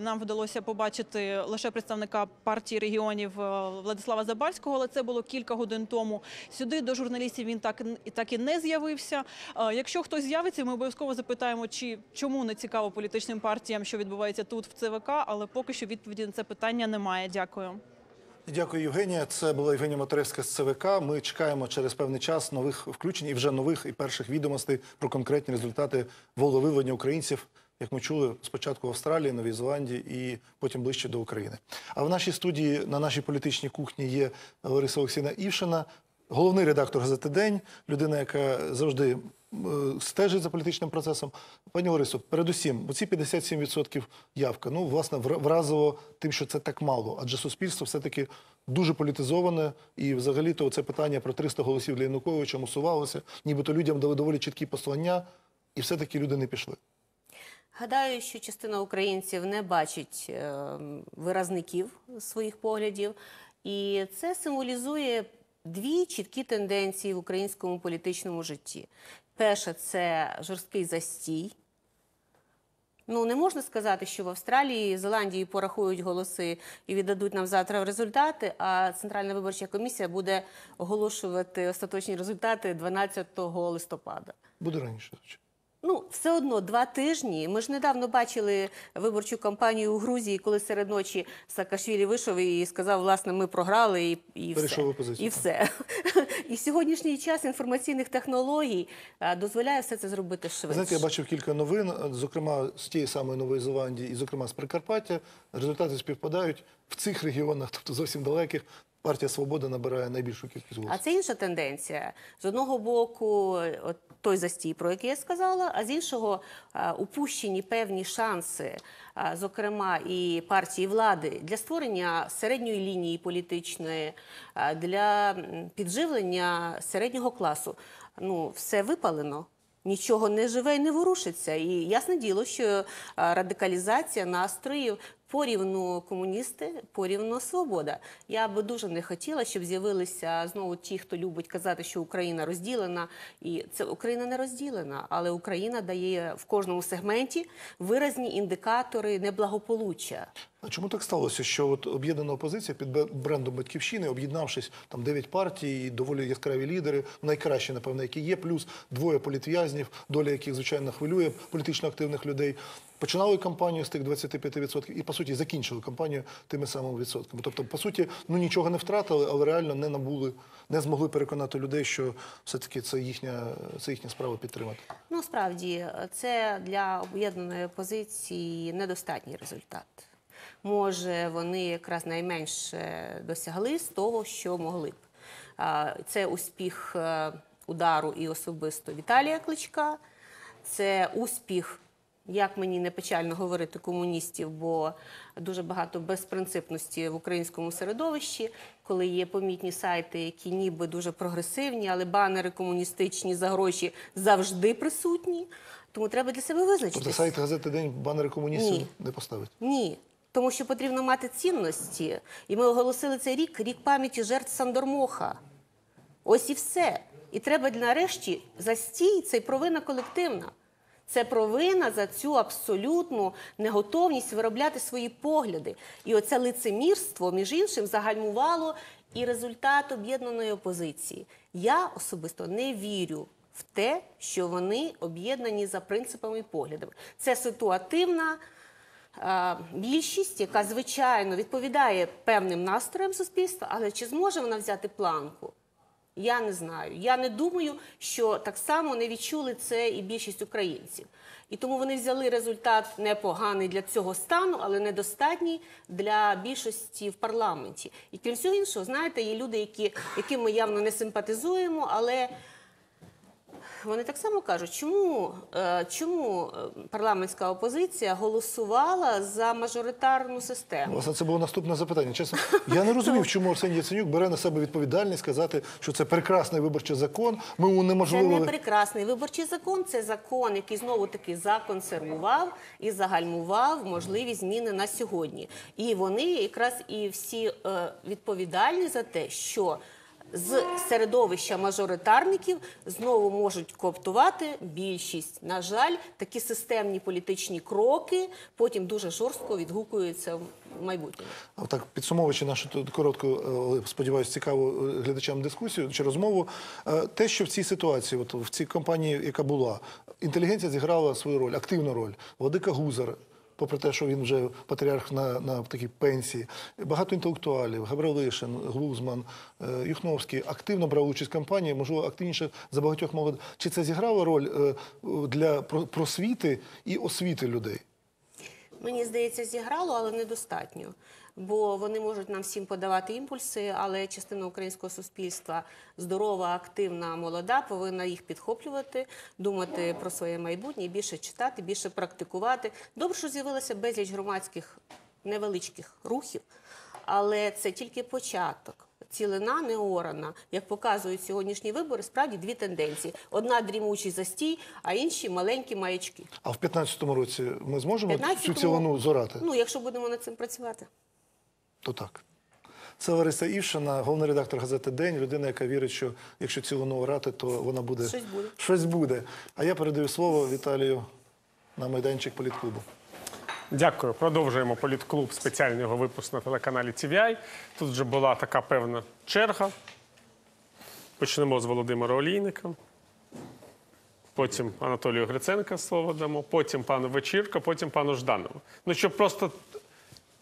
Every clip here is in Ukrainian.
Нам вдалося побачити лише представника партії регіонів е, Владислава Забальського, але це було кілька годин тому. Сюди до журналістів він так так і не з'явився. Е, Якщо хтось з'явиться, ми обов'язково запитаємо, чи чому не цікаво політичним партіям, що відбувається тут в ЦВК, але поки що відповіді на це питання немає. Дякую. Дякую, Євгенія. Це була Євгенія Моторевська з ЦВК. Ми чекаємо через певний час нових включень і вже нових і перших відомостей про конкретні результати волевиявлення українців, як ми чули спочатку в Австралії, Новій Зеландії і потім ближче до України. А в нашій студії на нашій політичній кухні є Лариса Олексійна Івшина, головний редактор газети День, людина, яка завжди е, стежить за політичним процесом. Пані Ларисо, передусім, оці 57% явка, ну, власне, вразило тим, що це так мало, адже суспільство все-таки дуже політизоване, і взагалі-то це питання про 300 голосів для Януковича мусувалося, нібито людям дали доволі чіткі послання, і все-таки люди не пішли. Гадаю, що частина українців не бачить е, виразників своїх поглядів, і це символізує дві чіткі тенденції в українському політичному житті. Перше це жорсткий застій. Ну, не можна сказати, що в Австралії, Зеландії порахують голоси і віддадуть нам завтра результати, а Центральна виборча комісія буде оголошувати остаточні результати 12 листопада. Буде раніше. Ну, все одно два тижні. Ми ж недавно бачили виборчу кампанію у Грузії, коли серед ночі Саакашвілі вийшов і сказав, власне, ми програли і, і Перейшов все. опозицію, І все. І сьогоднішній час інформаційних технологій дозволяє все це зробити Ви швидше. Знаєте, я бачив кілька новин, зокрема з тієї самої Нової Зеландії і, зокрема, з Прикарпаття. Результати співпадають в цих регіонах, тобто зовсім далеких. Партія Свобода набирає найбільшу кількість А це інша тенденція. З одного боку, от той застій, про який я сказала, а з іншого упущені певні шанси, зокрема і партії влади, для створення середньої лінії політичної, для підживлення середнього класу. Ну, все випалено. Нічого не живе і не ворушиться. І ясне діло, що радикалізація настроїв порівну комуністи, порівну свобода. Я би дуже не хотіла, щоб з'явилися знову ті, хто любить казати, що Україна розділена. І це Україна не розділена, але Україна дає в кожному сегменті виразні індикатори неблагополуччя. А чому так сталося, що от об'єднана опозиція під брендом Батьківщини, об'єднавшись там дев'ять партій, доволі яскраві лідери, найкращі, напевно, які є, плюс двоє політв'язнів, доля яких звичайно хвилює політично активних людей. Починали кампанію з тих 25% і по суті закінчили кампанію тими самими відсотками. Тобто, по суті, ну нічого не втратили, але реально не набули, не змогли переконати людей, що все-таки це їхня, це їхня справа підтримати. Ну, справді, це для об'єднаної опозиції недостатній результат. Може, вони якраз найменше досягли з того, що могли б. Це успіх е, удару і особисто Віталія Кличка, це успіх. Як мені не печально говорити комуністів, бо дуже багато безпринципності в українському середовищі, коли є помітні сайти, які ніби дуже прогресивні, але банери комуністичні за гроші завжди присутні. Тому треба для себе Тобто сайт газети День банери комуністів Ні. не поставить. Ні. Тому що потрібно мати цінності. І ми оголосили цей рік рік пам'яті жертв Сандормоха. Ось і все. І треба нарешті застій це провина колективна. Це провина за цю абсолютну неготовність виробляти свої погляди. І оце лицемірство, між іншим, загальмувало і результат об'єднаної опозиції. Я особисто не вірю в те, що вони об'єднані за принципами і поглядами. Це ситуативна е, більшість, яка звичайно відповідає певним настроям суспільства, але чи зможе вона взяти планку? Я не знаю. Я не думаю, що так само не відчули це і більшість українців. І тому вони взяли результат непоганий для цього стану, але недостатній для більшості в парламенті. І крім всього іншого, знаєте, є люди, які, яким ми явно не симпатизуємо, але вони так само кажуть, чому, е, чому е, парламентська опозиція голосувала за мажоритарну систему? Власне, це було наступне запитання. Чесно, я не розумів, чому Арсеній Яценюк бере на себе відповідальність сказати, що це прекрасний виборчий закон. Ми Це не прекрасний виборчий закон. Це закон, який знову таки законсервував і загальмував можливі зміни на сьогодні. І вони якраз і всі е, відповідальні за те, що з середовища мажоритарників знову можуть кооптувати більшість. На жаль, такі системні політичні кроки потім дуже жорстко відгукуються в майбутньому. А Так, підсумовуючи нашу коротку, але сподіваюся, цікаву е, глядачам дискусію чи розмову, е, те, що в цій ситуації, от в цій кампанії, яка була, інтелігенція зіграла свою роль, активну роль. Владика Гузар, попри те, що він вже патріарх на, на такій пенсії, багато інтелектуалів, Габрилишин, Глузман, е, Юхновський активно брав участь в кампанії, можливо, активніше за багатьох молодих. Чи це зіграло роль е, для просвіти і освіти людей? Мені здається, зіграло, але недостатньо. Бо вони можуть нам всім подавати імпульси, але частина українського суспільства здорова, активна, молода, повинна їх підхоплювати, думати про своє майбутнє, більше читати, більше практикувати. Добре, що з'явилося безліч громадських невеличких рухів, але це тільки початок. Цілина не орана. Як показують сьогоднішні вибори, справді дві тенденції: одна дрімучий застій, а інші маленькі маячки. А в 15-му році ми зможемо цю 15-му цілину зорати? Ну, якщо будемо над цим працювати. То так. Це Лариса Івшина, головний редактор газети День, людина, яка вірить, що якщо цілину орати, то вона буде Щось буде. Щось буде. А я передаю слово Віталію на майданчик політклубу. Дякую. Продовжуємо політклуб спеціального випуску на телеканалі TVI. Тут вже була така певна черга. Почнемо з Володимира Олійника. Потім Анатолію Гриценка слово дамо, потім пану Вечірка, потім пану Жданову. Ну, щоб просто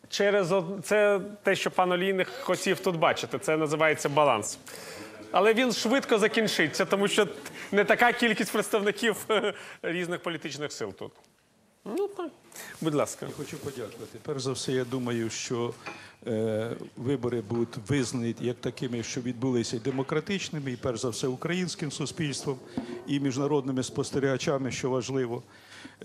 через це те, що пан Олійник хотів тут бачити. Це називається баланс. Але він швидко закінчиться, тому що не така кількість представників різних політичних сил тут. Ну. Будь ласка. я Хочу подякувати. Перш за все, я думаю, що е, вибори будуть визнані як такими, що відбулися демократичними, і перш за все українським суспільством і міжнародними спостерігачами, що важливо.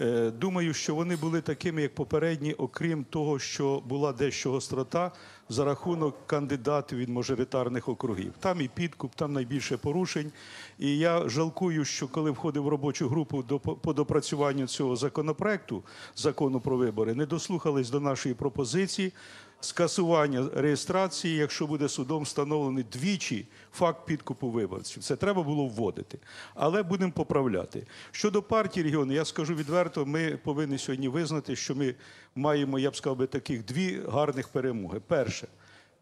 Е, думаю, що вони були такими, як попередні, окрім того, що була дещо гострота за рахунок кандидатів від мажоритарних округів. Там і підкуп, там найбільше порушень. І я жалкую, що коли входив в робочу групу до по допрацюванню цього законопроекту, закону про вибори, не дослухались до нашої пропозиції скасування реєстрації, якщо буде судом встановлений двічі факт підкупу виборців. Це треба було вводити. Але будемо поправляти. Щодо партії регіону, я скажу відверто, ми повинні сьогодні визнати, що ми маємо, я б сказав би, таких дві гарних перемоги. Перше.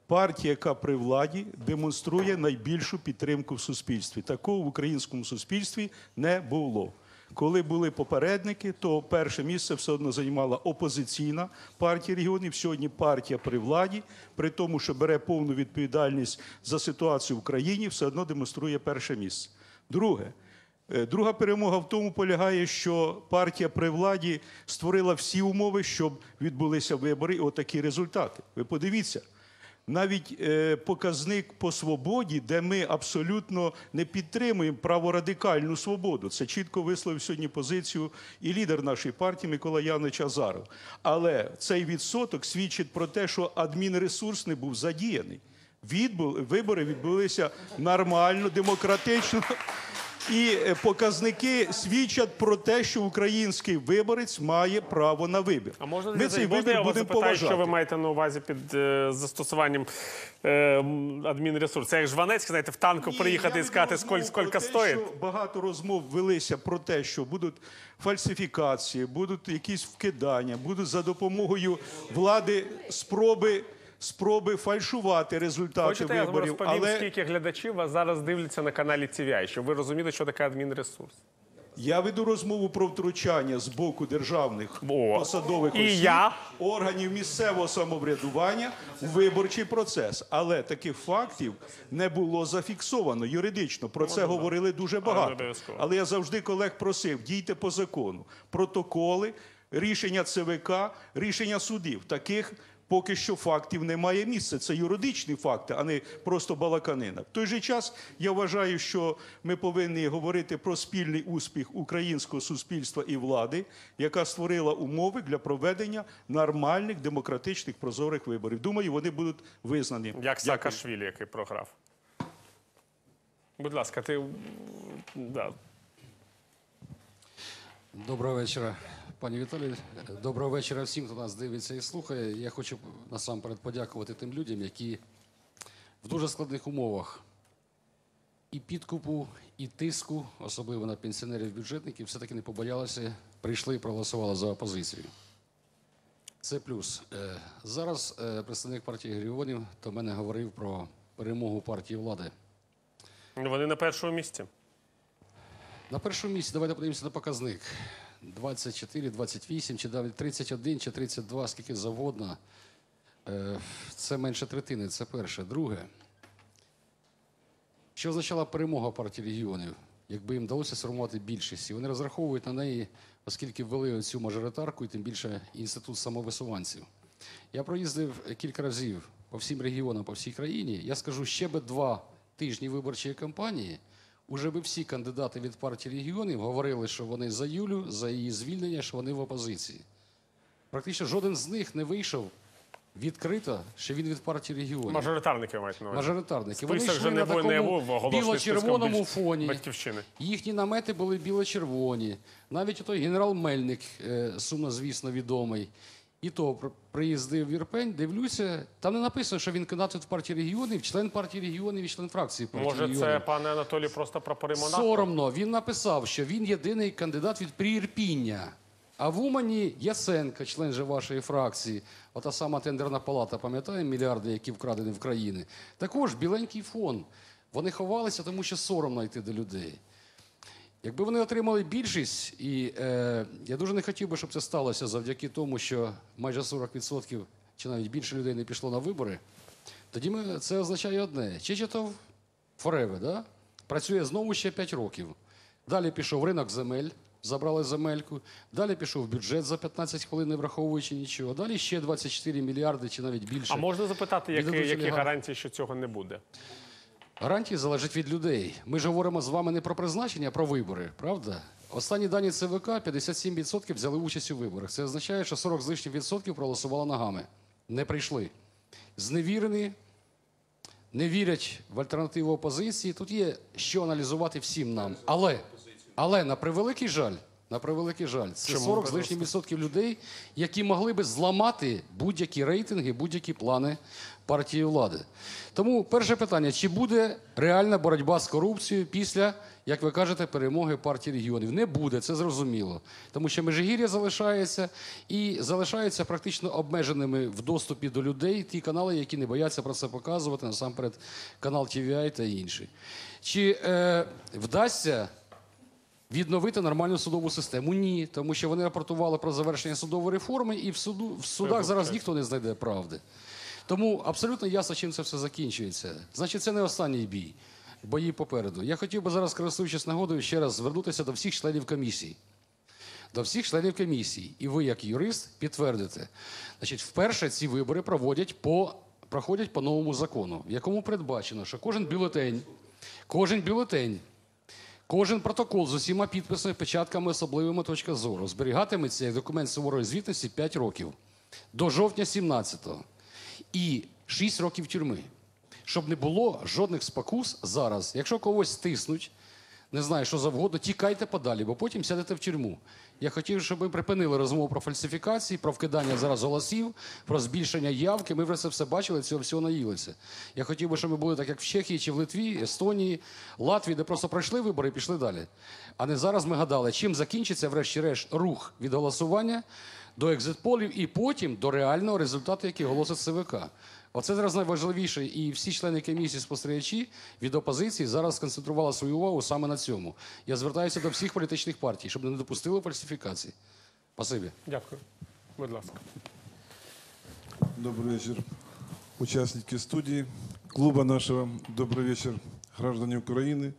Партія, яка при владі демонструє найбільшу підтримку в суспільстві. Такого в українському суспільстві не було. Коли були попередники, то перше місце все одно займала опозиційна партія регіонів. Сьогодні партія при владі, при тому, що бере повну відповідальність за ситуацію в країні, все одно демонструє перше місце. Друге, Е, Друга перемога в тому полягає, що партія при владі створила всі умови, щоб відбулися вибори, і отакі результати. Ви подивіться. Навіть е, показник по свободі, де ми абсолютно не підтримуємо праворадикальну свободу. Це чітко висловив сьогодні позицію і лідер нашої партії Микола Янович Азаров. Але цей відсоток свідчить про те, що адмінресурс не був задіяний. Відбул, вибори відбулися нормально, демократично. І е, показники свідчать про те, що український виборець має право на вибір. А можна, Ми цей можна вибір будемо поважати. що ви маєте на увазі під е, застосуванням е, адмінресурсу? Це як Жванецький, знаєте, в танку Ні, приїхати і сказати, скільки, скільки стоїть? Багато розмов велися про те, що будуть фальсифікації, будуть якісь вкидання, будуть за допомогою влади спроби. Спроби фальшувати результати Хочете, я вам виборів, розповім, але скільки глядачів вас зараз дивляться на каналі TVI, щоб ви розуміли, що таке адмінресурс. я веду розмову про втручання з боку державних О, посадових і осіб, я. органів місцевого самоврядування у виборчий процес. Але таких фактів не було зафіксовано юридично. Про це говорили дуже багато. Але я завжди колег просив: дійте по закону. Протоколи, рішення ЦВК, рішення судів. Таких поки що фактів немає місця. Це юридичні факти, а не просто балаканина. В той же час я вважаю, що ми повинні говорити про спільний успіх українського суспільства і влади, яка створила умови для проведення нормальних демократичних прозорих виборів. Думаю, вони будуть визнані. Як. Саакашвілі, який програв. Будь ласка, ти. Да. Доброго вечора, пані Віталій. Доброго вечора всім, хто нас дивиться і слухає. Я хочу насамперед подякувати тим людям, які в дуже складних умовах і підкупу, і тиску, особливо на пенсіонерів бюджетників, все-таки не побоялися, прийшли і проголосували за опозицію. Це плюс. Е, Зараз е, представник партії регіонів до мене говорив про перемогу партії влади. Вони на першому місці. На першому місці давайте подивимося на показник. 24, 28, чи навіть 31, чи 32, скільки завгодно. Е, Це менше третини, це перше. Друге. Що означала перемога партії регіонів, якби їм вдалося сформувати більшість? І вони розраховують на неї, оскільки ввели цю мажоритарку і тим більше інститут самовисуванців. Я проїздив кілька разів по всім регіонам, по всій країні. Я скажу, ще би два тижні виборчої кампанії. Уже би всі кандидати від партії регіонів говорили, що вони за Юлю, за її звільнення, що вони в опозиції. Практично жоден з них не вийшов відкрито, що він від партії регіонів. Мажоритарники мають на увазі. Мажоритарники. Вони Список йшли же на не був- не такому був оголошений біло-червоному фоні. Батьківщини. Їхні намети були біло-червоні. Навіть той генерал Мельник, е, сумно звісно відомий. І то при- приїздив в Ірпень, дивлюся, там не написано, що він кандидат від партії регіонів, член партії регіонів і член фракції партії Може, регіонів. це пане Анатолій просто про переймонах? Соромно. Він написав, що він єдиний кандидат від Приірпіння. А в Умані Ясенка, член же вашої фракції, ота сама тендерна палата, пам'ятаємо, мільярди, які вкрадені в країни. Також біленький фон. Вони ховалися, тому що соромно йти до людей. Якби вони отримали більшість, і е, я дуже не хотів би, щоб це сталося завдяки тому, що майже 40% чи навіть більше людей не пішло на вибори, тоді ми, це означає одне: Чечетов forever, да? працює знову ще 5 років. Далі пішов ринок земель, забрали земельку. Далі пішов бюджет за 15 хвилин, не враховуючи нічого. Далі ще 24 мільярди чи навіть більше. А можна запитати, які, які гарантії, що цього не буде? Гарантії залежать від людей. Ми ж говоримо з вами не про призначення, а про вибори, правда? Останні дані ЦВК 57% взяли участь у виборах. Це означає, що 40 з лишнім відсотків проголосували ногами. Не прийшли. Зневірені, не вірять в альтернативу опозиції. Тут є що аналізувати всім нам. Але, але на превеликий жаль, на превеликий жаль, це 40 з будь лишнім відсотків людей, які могли би зламати будь-які рейтинги, будь-які плани партії влади. Тому перше питання: чи буде реальна боротьба з корупцією після, як ви кажете, перемоги партії регіонів? Не буде, це зрозуміло. Тому що Межигір'я залишається і залишаються практично обмеженими в доступі до людей ті канали, які не бояться про це показувати, насамперед канал TVI та інші. Чи е, вдасться відновити нормальну судову систему? Ні, тому що вони рапортували про завершення судової реформи, і в суду в судах зараз ніхто не знайде правди. Тому абсолютно ясно, чим це все закінчується. Значить, це не останній бій. Бої попереду. Я хотів би зараз, користуючись нагодою, ще раз звернутися до всіх членів комісії. До всіх членів комісії. І ви, як юрист, підтвердите. Значить, вперше ці вибори проводять по, проходять по новому закону, в якому передбачено, що кожен бюлетень, кожен бюлетень Кожен протокол з усіма підписами, печатками, особливими точка зору зберігатиметься як документ суворої звітності 5 років до жовтня 17-го і 6 років тюрми. Щоб не було жодних спокус зараз. Якщо когось стиснуть, не знаю, що завгодно, тікайте подалі, бо потім сядете в тюрму. Я хотів, щоб ми припинили розмову про фальсифікації, про вкидання зараз голосів, про збільшення явки. Ми вже це все бачили, цього всього наїлися. Я хотів би, щоб ми були так, як в Чехії чи в Литві, Естонії, Латвії, де просто пройшли вибори і пішли далі. А не зараз ми гадали, чим закінчиться, врешті-решт, рух від голосування до екзитполів і потім до реального результату, який оголосить ЦВК. Оце зараз найважливіше, і всі члени комісії спостерігачі від опозиції зараз сконцентрували свою увагу саме на цьому. Я звертаюся до всіх політичних партій, щоб не допустили фальсифікації. Спасибі. Дякую. Будь ласка. Добрый вечер, участники студии, клуба нашего. Добрый вечер, граждане Украины.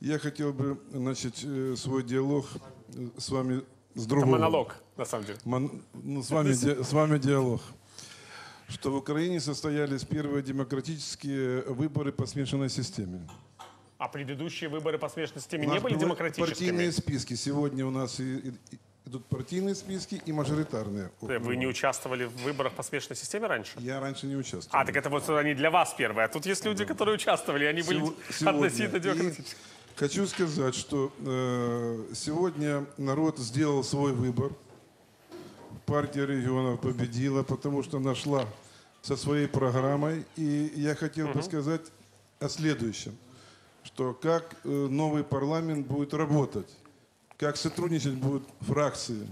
Я хотел бы начать э, свой диалог э, с вами с другого. монолог, на самом деле. Мон- ну, с, вами, ди- с вами диалог. Что в Украине состоялись первые демократические выборы по смешанной системе. А предыдущие выборы по смешанной системе не были демократическими? Партийные списки. Сегодня у нас и- и- идут партийные списки и мажоритарные. Э, Вы не участвовали в выборах по смешанной системе раньше? Я раньше не участвовал. А, так это вот они для вас первые. А тут есть люди, которые участвовали, и они были Сего- сегодня. относительно демократическими. Хочу сказать, что э, сегодня народ сделал свой выбор. Партия регионов победила, потому что нашла со своей программой. И я хотел бы сказать о следующем. что как э, новый парламент будет работать, как сотрудничать будут фракции,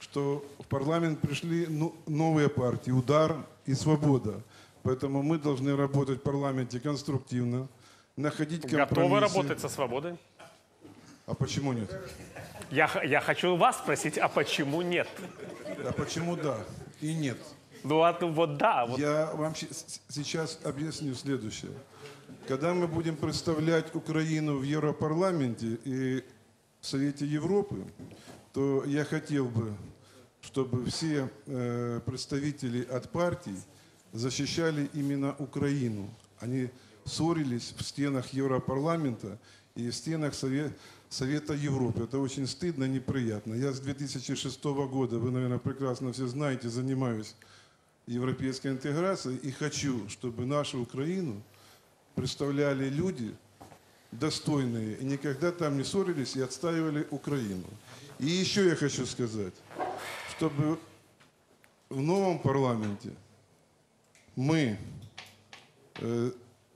что в парламент пришли ну, новые партии, удар и свобода. Поэтому мы должны работать в парламенте конструктивно, находить компромиссы. Готовы работать со свободой? А почему нет? Я, я хочу вас спросить, а почему нет? А почему да и нет? Ну, а, ну, вот да, вот Я вам сейчас объясню следующее. Когда мы будем представлять Украину в Европарламенте и в Совете Европы, то я хотел бы, чтобы все э, представители от партий защищали именно Украину. Они ссорились в стенах Европарламента и в стенах Сове- Совета Европы. Это очень стыдно, неприятно. Я с 2006 года, вы, наверное, прекрасно все знаете, занимаюсь европейской интеграции и хочу, чтобы нашу Украину представляли люди достойные и никогда там не ссорились и отстаивали Украину. И еще я хочу сказать, чтобы в новом парламенте мы э,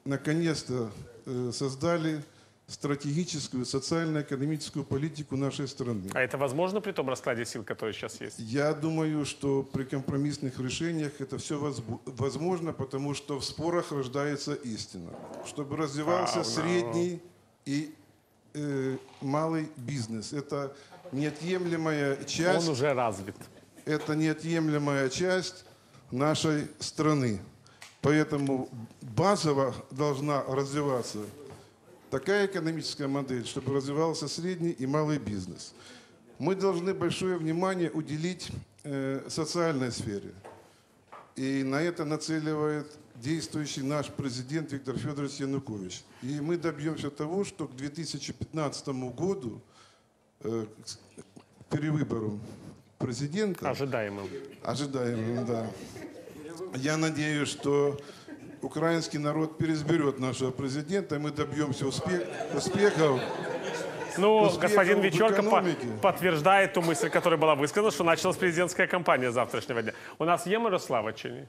наконец-то э, создали стратегическую социально-экономическую политику нашей страны. А это возможно при том раскладе сил, который сейчас есть? Я думаю, что при компромиссных решениях это все возможно, потому что в спорах рождается истина. Чтобы развивался Вау, средний и э, малый бизнес. Это неотъемлемая часть Он уже развит. это неотъемлемая часть нашей страны. Поэтому базово должна развиваться такая экономическая модель, чтобы развивался средний и малый бизнес. Мы должны большое внимание уделить э, социальной сфере. И на это нацеливает действующий наш президент Виктор Федорович Янукович. И мы добьемся того, что к 2015 году, э, к перевыбору президента, Ожидаемым. Ожидаемым, да. Я надеюсь, что украинский народ переизберет нашего президента, и мы добьемся успех, успехов. Ну, Успехов господин в Вечерко по- экономике. подтверждает ту мысль, которая была высказана, что началась президентская кампания завтрашнего дня. У нас є Мирослава чи ні?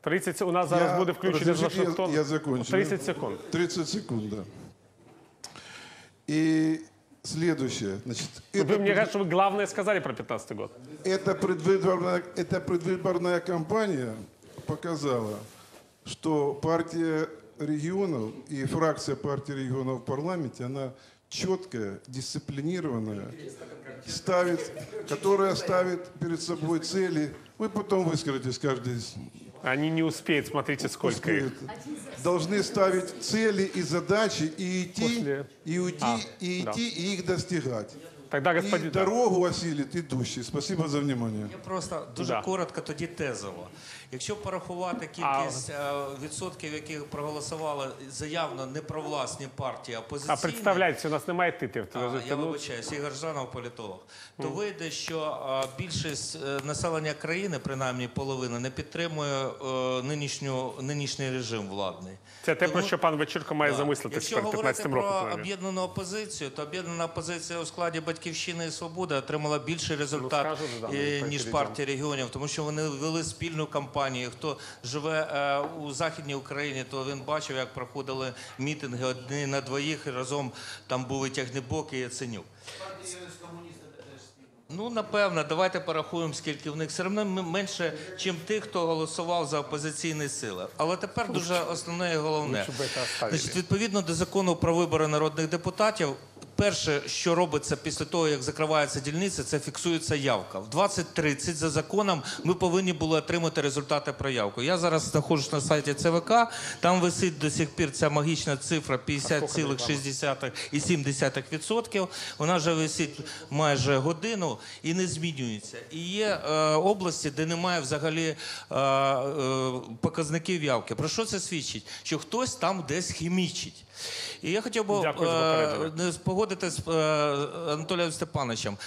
30, у нас зараз Я- буде включений з Разрешите, я- Вашингтону. я закончу, 30 да? секунд. 30 секунд, да. И следующее. Значит, Вы это, мне кажется, вы главное сказали про 15 год. эта, предвыборная, эта предвыборная кампания показала, что партия регионов и фракция партии регионов в парламенте, она четкая, дисциплинированная, ставит, которая ставит перед собой цели. Вы потом выскажетесь каждый Они не успеют, смотрите, сколько их. Должны ставить цели и задачи и идти, После- и уйти, А, и да. идти, и их достигать. Тогда, И господин... дорогу осилит идущий. Спасибо за внимание. Я просто дуже Да. коротко тоді тезово. Якщо порахувати кількість е, відсотків, які проголосували за явно не провласні партії, а А опозиційні, представляєте, у нас немає титрів. а, я ну, вибачаюсь, Ігор Жанов, політолог. То вийде, що е, більшість е, населення країни, принаймні половина, не підтримує нинішню, нинішній режим владний. Це те, про що пан Вечірко має Так. замислитись Якщо говорити про об'єднану опозицію, то об'єднана опозиція у складі Батьківщини і Свободи отримала більший результат, скажу, да, е, ніж партія регіонів, тому що вони вели спільну кампанію. Хто живе е, у Західній Україні, то він бачив, як проходили мітинги одні на двоїх, і разом там були Тягнебок і Яценюк. Ну, напевно, давайте порахуємо, скільки в них все одно менше, ніж тих, хто голосував за опозиційні сили. Але тепер дуже основне і головне. Значить, відповідно до закону про вибори народних депутатів, перше, що робиться після того, як закривається дільниця, це фіксується явка. В 20.30 за законом ми повинні були отримати результати про явку. Я зараз знаходжусь на сайті ЦВК, там висить до сих пір ця магічна цифра 50,6,7%. Вона вже висить майже годину і не змінюється. І є е, області, де немає взагалі е, е, показників явки. Про що це свідчить? Що хтось там десь хімічить. І я хотів би е, не погодитись з е, Анатолієм Степановичем,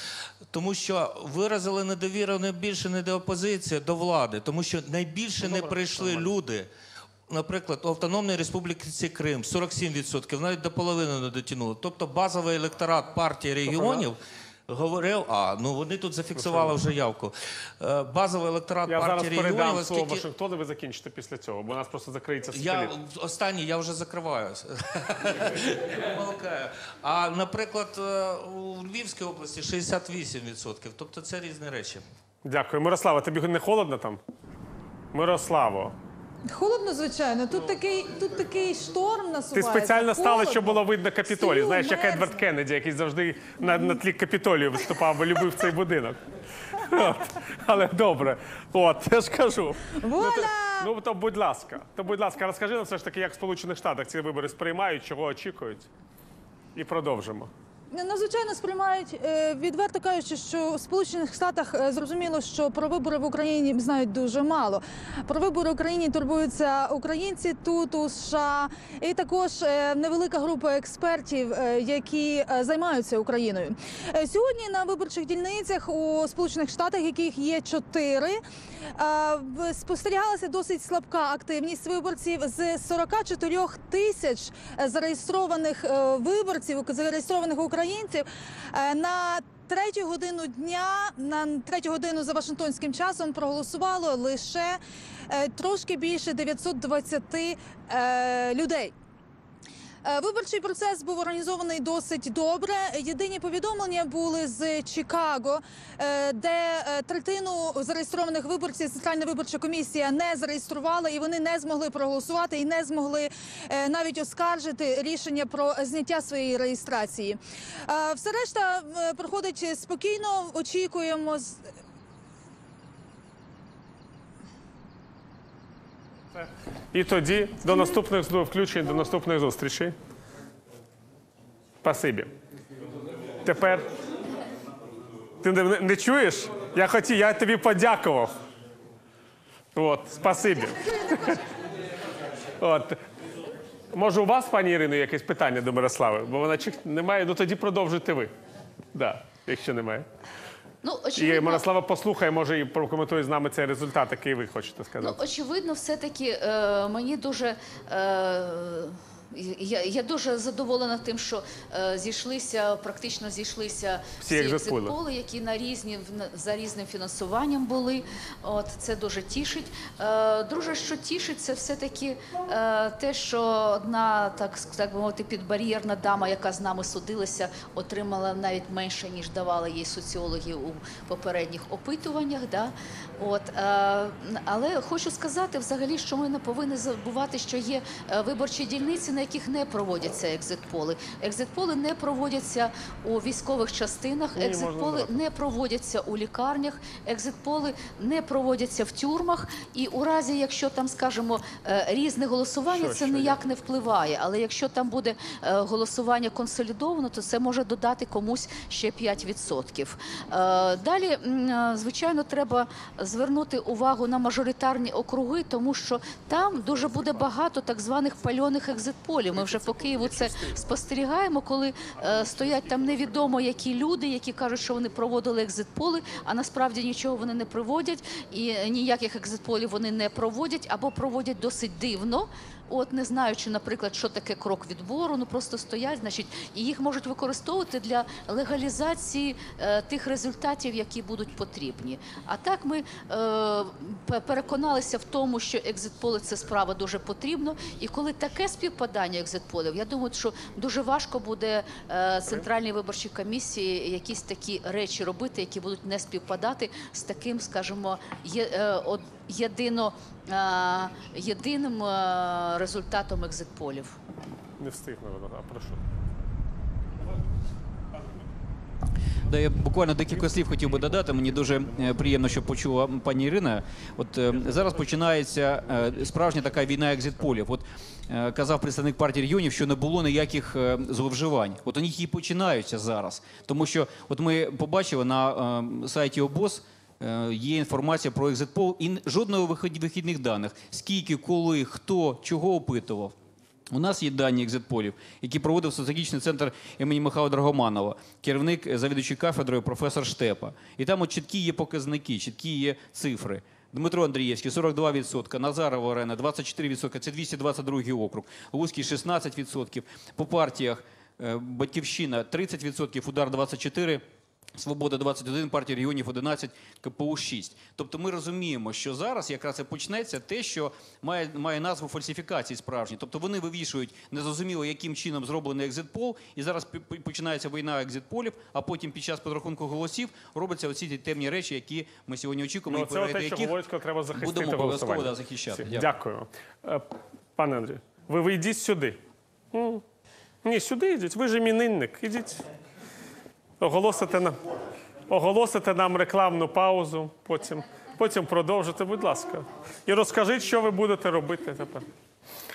тому що виразили недовіру не більше не до опозиції, до влади, тому що найбільше не прийшли люди. Наприклад, у Автономної Республіці Крим 47%, навіть до половини не дотягнули. Тобто базовий електорат партії регіонів Говорив, а ну вони тут зафіксували вже явку. Е, Базовий електорат Я зараз партії регіонів, передам слово оскільки Вашингтону, ви закінчите після цього, бо у нас просто закриється я сателіт. останній, я вже закриваюся. Помилкаю. А наприклад, е, у Львівській області 68%. Тобто це різні речі. Дякую. Мирослава, тобі не холодно там? Мирославо, Холодно, звичайно. Тут такий, тут такий шторм ти насувається. спеціально стала, Холодно. щоб було видно Капітолій. Стою, Знаєш, як. Едвард Кеннеді, який завжди на, на тлі Капітолію виступав, бо любив цей будинок. От. Але добре. От, я ж кажу. Вуаля! Ну, то будь ласка, то будь ласка, розкажи нам все ж таки, як в Сполучених Штатах ці вибори сприймають, чого очікують. І продовжимо. Ну, звичайно, сприймають е, відверто кажучи, що в Сполучених Штатах е, зрозуміло, що про вибори в Україні знають дуже мало. Про вибори в Україні турбуються українці тут у США, і також е, невелика група експертів, які займаються Україною. Сьогодні на виборчих дільницях у Сполучених Штатах, яких є чотири, спостерігалася досить слабка активність виборців з 44 тисяч зареєстрованих виборців, зареєстрованих українців е, на третю годину дня, на третю годину за Вашингтонським часом проголосувало лише е, трошки більше 920 е, людей. Е, Виборчий процес був організований досить добре. Єдині повідомлення були з Чикаго, е, де е, третину зареєстрованих виборців Центральна виборча комісія не зареєструвала, і вони не змогли проголосувати і не змогли навіть оскаржити рішення про зняття своєї реєстрації. Все решта проходить спокійно. Очікуємо І тоді до наступних включень, до наступних зустрічей. Спасибі. Тепер ти не, не чуєш? Я хотів, я тобі подякував. От, спасибі. От. Може, у вас, пані Ірино, якесь питання до Мирослави? Бо вона чих немає, ну тоді продовжуйте ви. Да, якщо немає. Ну, І Мирослава послухає, може, і прокоментує з нами цей результат, який ви хочете ну, сказати. очевидно, все-таки е, мені дуже. Е, я, я дуже задоволена тим, що е, зійшлися, практично зійшлися Всі екзит-поли. екзит-поли, які на різні за різним фінансуванням були. От це дуже тішить. Е, друже, що тішить, це все-таки е, те, що одна так, так би мовити, підбар'єрна дама, яка з нами судилася, отримала навіть менше ніж давали їй соціологи у попередніх опитуваннях. Да? От, е, але хочу сказати взагалі, що ми не повинні забувати, що є е, виборчі дільниці, на яких не проводяться екзит-поли. Екзит-поли не проводяться у військових частинах, екзит-поли не проводяться у лікарнях, екзит-поли не проводяться в тюрмах. І у разі, якщо там, скажімо, е, різне голосування, Що, це що, ніяк не впливає. Але якщо там буде е, голосування консолідовано, то це може додати комусь ще 5%. Е, Далі, звичайно, треба звернути увагу на мажоритарні округи, тому що там дуже буде багато так званих пальоних екзитполів. Ми вже по Києву це спостерігаємо, коли е, стоять там невідомо які люди, які кажуть, що вони проводили екзитполи, а насправді нічого вони не проводять, і ніяких екзитполів вони не проводять або проводять досить дивно. От не знаючи, наприклад, що таке крок відбору, ну просто стоять, значить, і їх можуть використовувати для легалізації е, тих результатів, які будуть потрібні. А так ми е, переконалися в тому, що екзитполи це справа дуже потрібно. І коли таке співпадання екзитполів, я думаю, що дуже важко буде е, центральній виборчій комісії якісь такі речі робити, які будуть не співпадати з таким, скажімо, є, е, єдино, єдиним е, результатом екзитполів. Не встигну, а прошу. Да, я буквально декілька слів хотів би додати. Мені дуже е, приємно, що почула пані Ірина. От е, зараз починається е, справжня така війна екзитполів. От е, казав представник партії регіонів, що не було ніяких е, зловживань. От вони їх і починаються зараз. Тому що, от ми побачили на е, сайті ОБОС. Е, Є інформація про екзитпол і жодного вихідних даних. Скільки, коли, хто, чого опитував. У нас є дані екзитполів, які проводив соціологічний центр імені Михайла Драгоманова, керівник завідуючий кафедрою професор Штепа. І там от чіткі є показники, чіткі є цифри. Дмитро Андрієвський 42%, Назарова Орена 24%, це 222 округ, Луцький 16%. По партіях е, Батьківщина 30%, Удар 24%, Свобода 21, партія регіонів 11, КПУ 6. Тобто ми розуміємо, що зараз якраз і почнеться те, що має, має назву фальсифікації справжні. Тобто вони вивішують незрозуміло, яким чином зроблений екзитпол, і зараз починається війна екзитполів, а потім під час підрахунку голосів робляться оці ті темні речі, які ми сьогодні очікуємо, Ну, і те, що яких треба захистити будемо обов'язково да, захищати. Дякую. Дякую. Е, Пане Андрію, ви вийдіть сюди. Ні, сюди йдіть. Ви ж іменинник. Ідіть. Оголосите нам, оголосите нам рекламну паузу, потім, потім продовжите, будь ласка. І розкажіть, що ви будете робити тепер.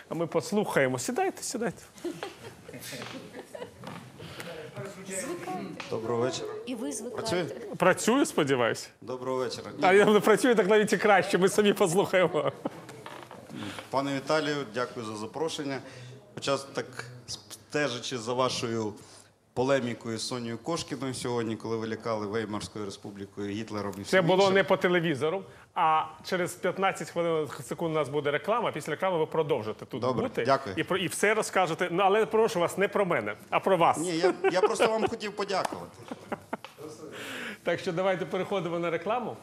А ми послухаємо. Сідайте, сідайте. Доброго вечора. І ви Працює? звикаєте. Працюю, сподіваюся. Доброго вечора. А я не працюю, так навіть і краще. Ми самі послухаємо. Пане Віталію, дякую за запрошення. Хоча так стежачи за вашою полемікою з Сонією Кошкіною сьогодні, коли ви лякали Веймарською республікою Гітлером і Це всім було іншим. не по телевізору, а через 15 хвилин секунд у нас буде реклама. Після реклами ви продовжите тут Добре, бути дякую. і про і все розкажете. Ну але прошу вас не про мене, а про вас. Ні, я, я просто вам хотів подякувати. Так що давайте переходимо на рекламу.